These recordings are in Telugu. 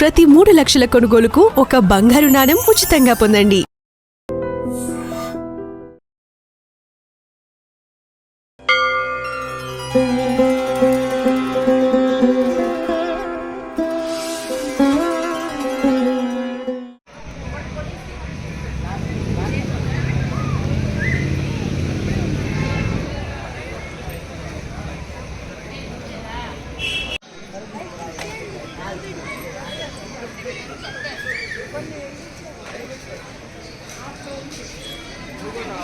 ప్రతి మూడు లక్షల కొనుగోలుకు ఒక బంగారు నాణం ఉచితంగా పొందండి.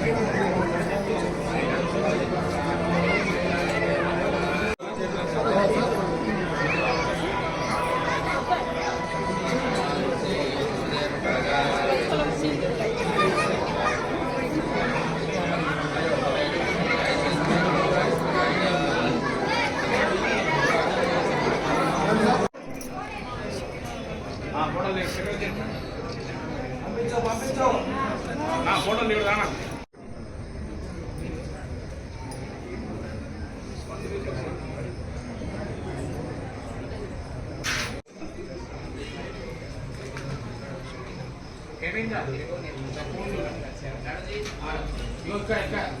Thank you. వెళ్తున్నాడు స్వామి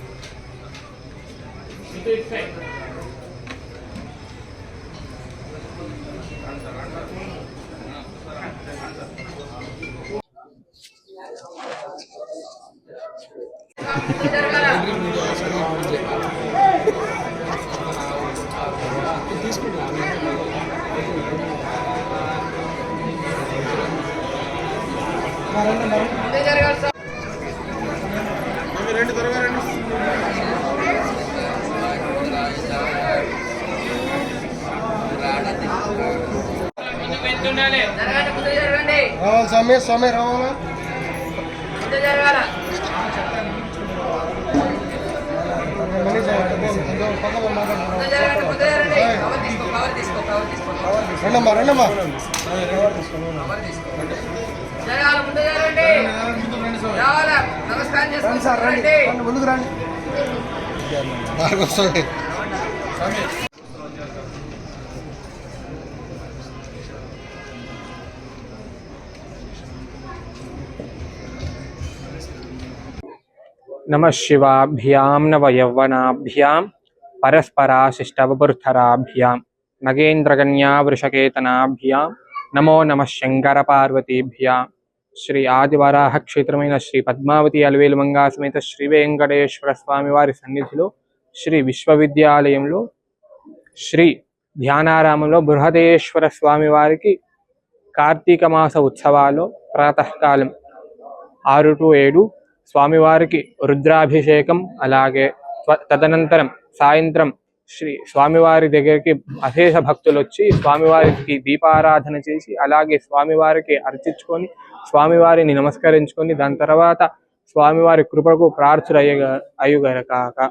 ముందుకి జరగాల జరగండి ముందే జరగండి రావాలి స్వామి స్వామి రావాలా పక్కన మాట్లాడుతున్నాం. రండమ్మా రండమ్మా జరగాల ముందే జరగండి రావాలా నమస్కారం రండి చేసుకుని సార్ రండి రండి రండి, ముందుకు రండి బాగా नमः शिवाभ्यां नवयौवनाभ्यां परस्पराशिष्टवपुर्थराभ्यां నగేంద్రగణ్యావృషకేతనాభ్యం నమో నమ శంకర పార్వతీభ్య శ్రీ ఆదివరాహ క్షేత్రమైన శ్రీ పద్మావతి అలవేలు మంగా సమేత శ్రీ వెంకటేశ్వర స్వామి వారి సన్నిధిలో శ్రీ విశ్వవిద్యాలయంలో శ్రీ ధ్యానారామంలో బృహదేశ్వర స్వామి వారికి కార్తీక మాస ఉత్సవాలు ప్రాతకాలం ఆరు టు ఏడు స్వామివారికి రుద్రాభిషేకం అలాగే తదనంతరం సాయంత్రం శ్రీ స్వామివారి దగ్గరికి అశేష భక్తులు వచ్చి స్వామివారికి దీపారాధన చేసి అలాగే స్వామివారికి అర్చించుకొని స్వామివారిని నమస్కరించుకొని దాని తర్వాత స్వామివారి కృపకు ప్రార్థులయ్య అయ్యుగర కాక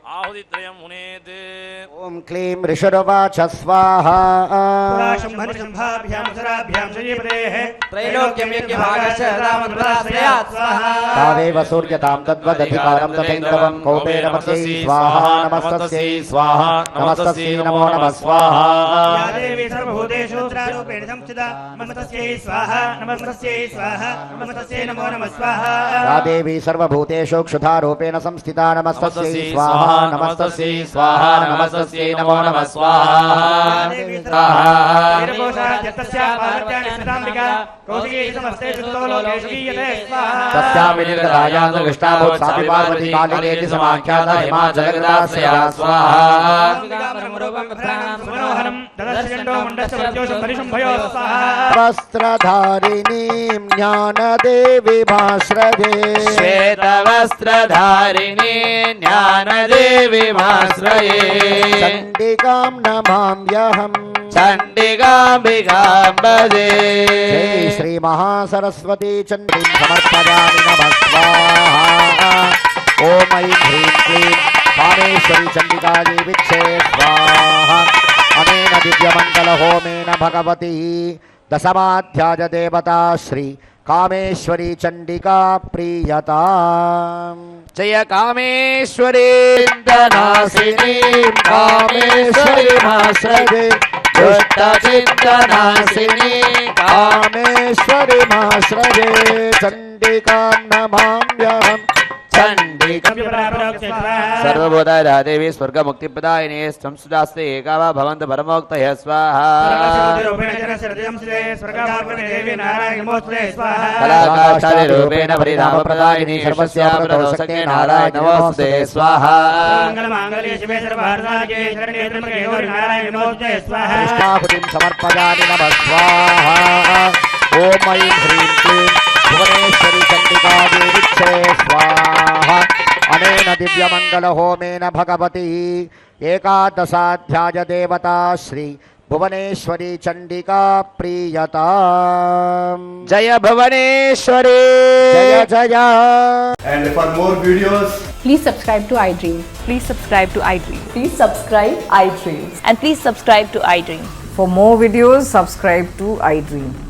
आहुतित्रयं मुनेत्। ॐ क्लीं ऋषुरुवाच स्वाहा। त्रैलोक्यं यज्ञभागस्य रामन्वराश्रयात् स्वाहा। तावेव सूर्यतां तद्वदधिकारं तथैन्दवं कौपेरमस्यै स्वाहा नमस्तस्यै स्वाहा नमस्तस्यै नमो नमः स्वाहा। देवी सर्वभूतेषु रूपेण संस्थिता नमस्तस्यै स्वाहा नमस्तस्यै स्वाहा नमस्तस्यै नमो नमः स्वाहा। या देवी सर्वभूतेषु क्षुधारूपेण संस्थिता नमस्तस्यै स्वाहा। నమస్తస్యై స్వాహ నమస్తస్యై నమో నమ స్వాహ వస్త్రధారిణీ ज्ञान देवी भाश्रदे श्वेत वस्त्र ज्ञानदेवि भास्रजे श्वेतवस्त्रधारिणी ज्ञानदेवि भास्रये चण्डिकां नमाम्यहम्। श्री महासरस्वती चंडी समर्पयामि नमः। स्वाहा। ओम ऐ ह्रीं क्लीं कामेश्वरी चण्डिकाजी विच्छे स्वाहा। अनेन दिव्य मंगल होमेन भगवती दशमाध्याय देवता श्री कामेश्वरी चंडिका प्रियता। जय कामेश्वरी कामेश्वरीन्दनाशिनी कामेश्वरी माश्रये दुष्टचिन्दनाशिनी कामेश्वरी माश्रये चण्डिकां नमाम्यहम्। సర్వభూతాయ రాదేవి స్వర్గముక్తిప్రదాయనే సంసుదాస్తే ఏకావా భవంత పరమోక్త స్వాహాకాశాలి పరిణామ ప్రదాయిని నారాయణ స్వాహ. స్వాహ. ఓం హ్రీం క్లీం भुवनेश्वरी चंडिका देवीक्षे स्वाहा अनेन दिव्यमङ्गलहोमेन भगवती एकादशाध्याय देवता श्री भुवनेश्वरी चंडिका प्रीयता जय भुवनेश्वरी जय जय and for more videos Please subscribe to iDream. Please subscribe to iDream. Please subscribe iDream. And please subscribe to iDream. For more videos, subscribe to iDream.